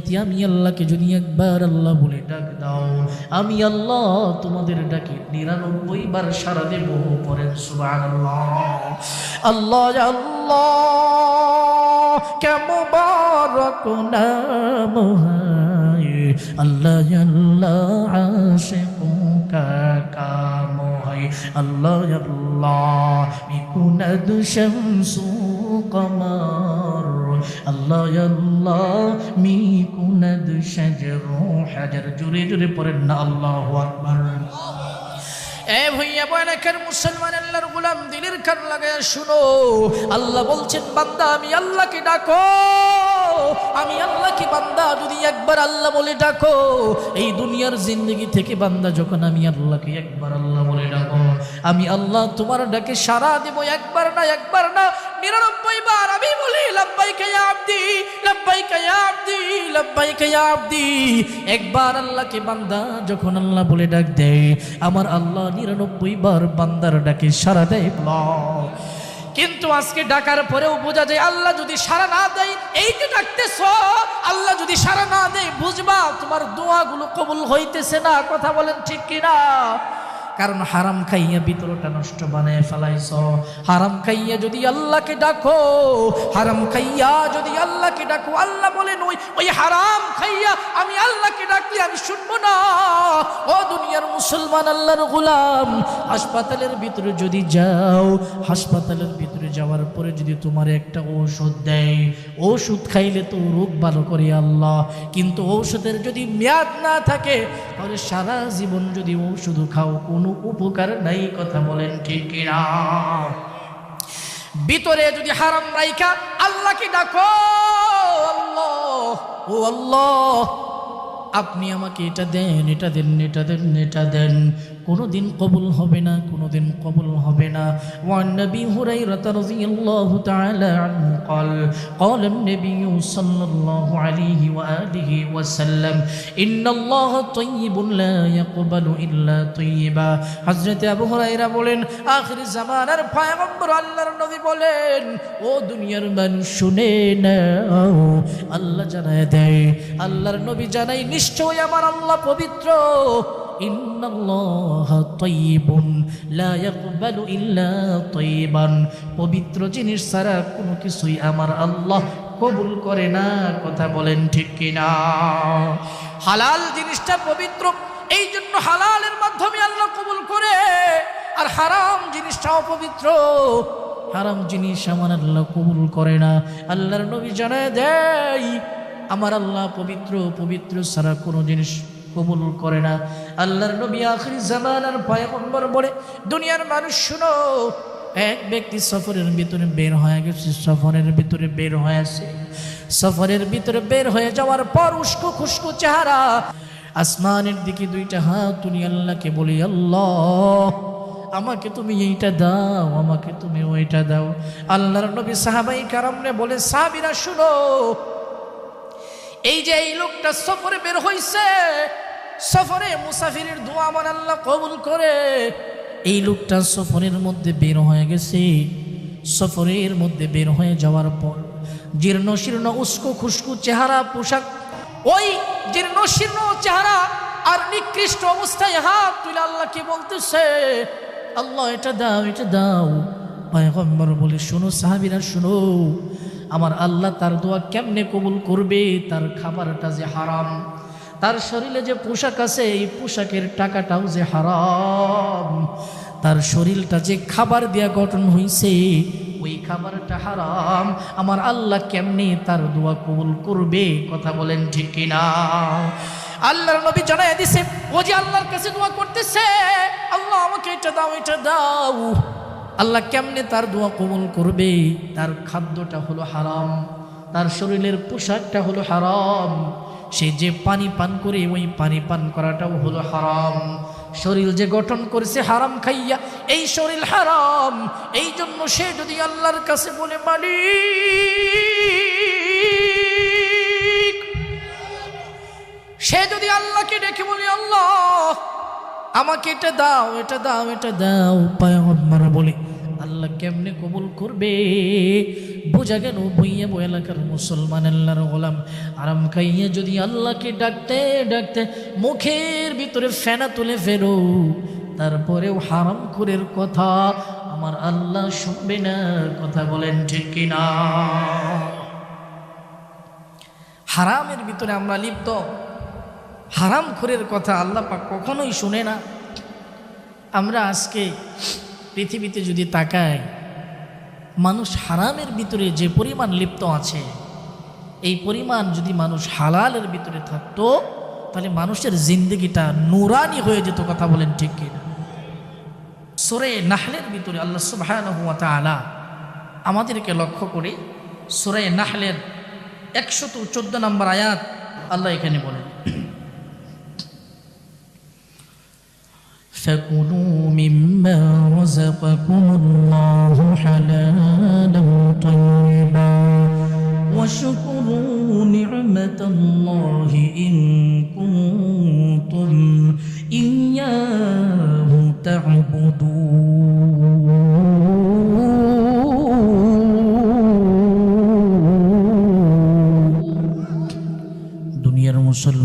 দুনিয়াতে আমি আল্লাহকে যদি একবার আল্লাহ বলে ডাক দাও, আমি আল্লাহ তোমাদের ডাকে নিরানব্বই বার সারা দেব পরেন সুবহানাল্লাহ। আল্লাহ আল্লাহ, কেমন নাম হয় আল্লাহ আল্লাহ আশিকুকা কাম হয় আল্লাহ আল্লাহ, মিকুনাদ শামসু কমার আল্লাহ আল্লাহ মিকুনাদ শাজরু, হাজার পড়েন না, আল্লাহু আকবার। বান্দা, আমি যদি একবার আল্লাহ বলে ডাকো, এই দুনিয়ার জিন্দগি থেকে বান্দা, যখন আমি আল্লাহকে একবার আল্লাহ বলে ডাকো, আমি আল্লাহ তোমার ডাকে সারা দেব, একবার না একবার না, নিরানব্বই একবার আল্লাহকে বান্দা যখন আল্লাহ বলে ডাক দেয়, আমার আল্লাহ নিরানব্বই বার বান্দার ডাকে সারা দেয়। কিন্তু আজকে ডাকার পরেও বোঝা যায়, আল্লাহ যদি সারা না দেয়, এই যে ডাকতেছ, আল্লাহ যদি সারা না দেয়, বুঝবা তোমার দোয়াগুলো কবুল হইতেছে না, কথা বলেন ঠিক কিনা কারণ হারাম খাইয়া ভিতরটা নষ্ট বানায় ফেলাইছ। হারাম খাইয়া যদি আল্লাহকে ডাকো, হারাম খাইয়া যদি আল্লাহকে ডাকো, আল্লাহ বলেন, ওই ওই হারাম খাইয়া আমি আল্লাহকে ডাকলে আমি শুনব না। ও দুনিয়ার মুসলমান, আল্লাহর গোলাম, হাসপাতালের ভিতরে যদি যাও, হাসপাতালের ভিতরে যাওয়ার পরে যদি তোমার একটা ঔষধ দেয় ওষুধ খাইলে তো রোগ ভালো করে আল্লাহ। কিন্তু ঔষধের যদি মেয়াদ না থাকে, তাহলে সারা জীবন যদি ঔষধ খাও, কোনো উপকার নাই কথা বলেন ঠিক কিনা? ভিতরে যদি হারাম রাইখা, আল্লাহকে ডাকো, আল্লাহ, ও আল্লাহ। আপনি আমাকে এটা দেন এটা দেন এটা দেন এটা দেন কোনো দিন কবুল হবে না কোনো দিন কবুল হবে না ওয়ান নবী হুরাইরাহ রাদিয়াল্লাহু তাআলা আনহু قال قال النبي صلى الله عليه وآله وسلم إن الله طيب لا يقبل إلا طيبا হযরত আবু হুরায়রা বলেন আখির জামানার পয়গম্বর আল্লাহর নবী বলেন ও দুনিয়ার মানুষ শুনে নাও আল্লাহ জানায় দেয় আল্লাহর নবী জানাই নিশ্চয় আমার আল্লাহ পবিত্র। পবিত্র জিনিস ছাড়া কোনো কিছুই আমার আল্লাহ কবুল করে না, কথা বলেন ঠিক কিনা? হালাল জিনিসটা পবিত্র এই জন্য হালালের মাধ্যমে আল্লাহ কবুল করে। আর হারাম জিনিসটা অপবিত্র হারাম জিনিস আমার আল্লাহ কবুল করে না। আল্লাহর নবী জানায় দেয় আমার আল্লাহ পবিত্র পবিত্র ছাড়া কোনো জিনিস কবুল করে না। আল্লাহর নবী আখরি জামানার পয়গম্বর বলে, দুনিয়ার মানুষ শুনো, এক ব্যক্তি সফরের ভিতরে বের হয়ে গেছে, সফরের ভিতরে বের হয়ে হয়েছে। সফরের ভিতরে বের হয়ে যাওয়ার পর উস্কো খুস্কো চেহারা, আসমানের দিকে দুইটা হাত তুলি আল্লাহকে বলি, আল্লাহ, আমাকে তুমি এইটা দাও, আমাকে তুমি ওইটা দাও। আল্লাহর নবী সাহাবাই কারামনে বলে, সাহাবিরা শুনো এই যে এই লোকটা সফরে বের হইছে, সফরে মুসাফিরের দোয়া আমার আল্লাহ কবুল করে। এই লোকটা সফরের মধ্যে বের হয়ে গেছে। সফরের মধ্যে বের হয়ে যাওয়ার পর জীর্ণ শীর্ণ উস্কো খুস্কু চেহারা, পোশাক, ওই জীর্ণ শীর্ণ চেহারা আর নিকৃষ্ট অবস্থায় হাত তুলে আল্লাহকে বলতেছে, আল্লাহ, এটা দাও এটা দাও। পয়গম্বর বলে, শোনো সাহাবিরা, শোনো। আমার আল্লাহ তার দোয়া কেমনে কবুল করবে? তার খাবারটা যে হারাম, তার শরীরে যে পোশাক আছে, এই পোশাকের টাকাটাও যে হারাম, তার শরীরটা যে খাবার দেয়া গঠন হয়েছে ওই খাবারটা হারাম। আমার আল্লাহ কেমনে তার দোয়া কবুল করবে? কথা বলেন ঠিক কিনা? আল্লাহর নবী জানাই দিছে, ও যে আল্লাহর কাছে দোয়া করতেছে, আল্লাহ আমাকে এটা দাও এটা দাও। আল্লাহ কেমনে তার দোয়া কবুল করবে? তার খাদ্যটা হলো হারাম, তার শরীরের পোশাকটা হলো হারাম, সে যে পানি পান করে ওই পানি পান করাটাও হলো হারাম। শরীর যে গঠন করেছে হারাম খাইয়া, এই শরীর হারাম এই জন্য সে যদি আল্লাহর কাছে বলে, মালিক, সে যদি আল্লাহকে ডেকে বলি, আল্লাহ, আমাকে এটা দাও এটা দাও এটা দাও, পায়গম্বর বলে কেমনে কবুল করবে? বোঝা গেল বইয়ে বই এলাকার মুসলমান আল্লাহর গোলাম। আরাম খাইয়ে যদি আল্লাহকে ডাকতে ডাকতে মুখের ভিতরে ফেনা তুলে ফেরো, তারপরেও হারাম খুরের কথা আমার আল্লাহ শুনবে না, কথা বলেন ঠিক কিনা? হারামের ভিতরে আমরা লিপ্ত। হারাম খুরের কথা আল্লাহ কখনোই শুনে না। আমরা আজকে পৃথিবীতে যদি তাকায়, মানুষ হারামের ভিতরে যে পরিমাণ লিপ্ত আছে, এই পরিমাণ যদি মানুষ হালালের ভিতরে থাকতো, তাহলে মানুষের জিন্দগিটা নুরানি হয়ে যেত কথা বলেন ঠিক কিনা। সোরে নাহলের ভিতরে আল্লাহ সুবহানাহু ওয়া তাআলা আমাদেরকে লক্ষ্য করে সোরে নাহলের একশত চোদ্দ নম্বর আয়াত আল্লাহ এখানে বলেন। فكلوا مما رزقكم الله حلالا طيبا واشكروا نعمة الله إن كنتم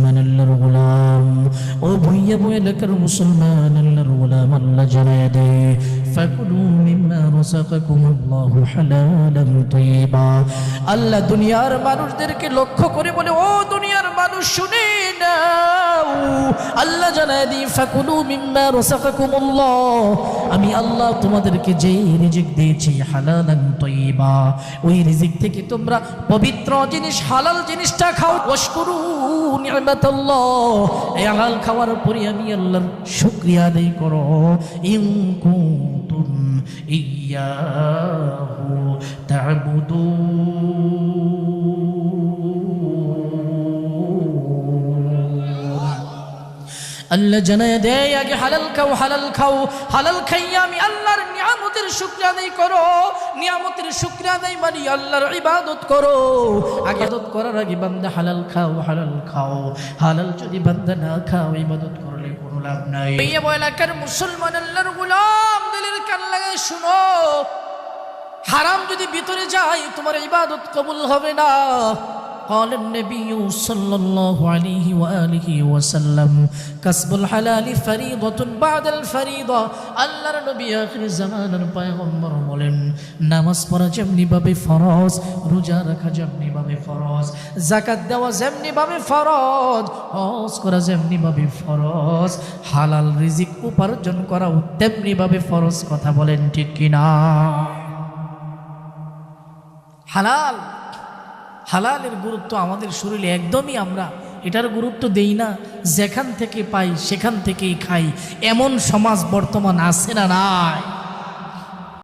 মুসলমান আল্লাহর গোলাম। ও ভুইয়া বই এলাকার মুসলমান গোলাম আল্লাহ জানায় দে। মিম্মা রাযাকাকুমুল্লাহু হালালান তাইয়্যিবা আল্লাহ দুনিয়ার মানুষদেরকে লক্ষ্য করে বলে, ও দুনিয়ার মানুষ, শুনে নাও। আল্লাহ জানায় দি ফাকুলু মিম্মা রাযাকাকুমুল্লাহ আমি আল্লাহ তোমাদেরকে যে রিজিক দিয়েছি, হালালান তাইয়্যিবা ওই রিজিক থেকে তোমরা পবিত্র জিনিস, হালাল জিনিসটা খাও। ওয়াশকুরু নি'মাতাল্লাহ এই হালাল খাওয়ার পরে আমি আল্লাহর শুকরিয়া আদায় করো। ইন কুনতুম ইয়াহু তা'বুদুন। আল্লাহ জানায় দেয়, আগে হালাল খাও হালাল খাও। হালাল খাইয়া আমি আল্লাহর নিয়ামতের শুক্রিয়া আদায় করো। নিয়ামতের শুক্রিয়া আদায় মানে আল্লাহর ইবাদত করো। ইবাদত করার আগে বান্দা হালাল খাও হালাল খাও। হালাল যদি বান্দা না খাও, ইবাদত করলে কোনো লাভ নাই। এই এলাকার মুসলমান আল্লাহর গোলাম, দিলের কান লাগায় শুনো। হারাম যদি ভিতরে যায়, তোমার ইবাদত কবুল হবে না। قال النبي صلى الله عليه وآله وسلم كسب الحلال فريضة بعد الفريضة আল্লাহর নবী আখির জামানার পয়গম্বর বলেন নামাজ পড়া যেমনি ভাবে ফরজ রোজা রাখা যেমনি ভাবে ফরজ জাকাত দেওয়া যেমনি ভাবে ফরজ হজ করা যেমনি ভাবে ফরজ হালাল রিজিক উপার্জন করা তেমনি ভাবে ফরজ কথা বলেন ঠিক কিনা হালাল হালালের গুরুত্ব আমাদের শরীরে একদমই আমরা, এটার গুরুত্ব দেই না, যেখান থেকে পাই সেখান থেকেই খাই। এমন সমাজ বর্তমান আছে না নাই?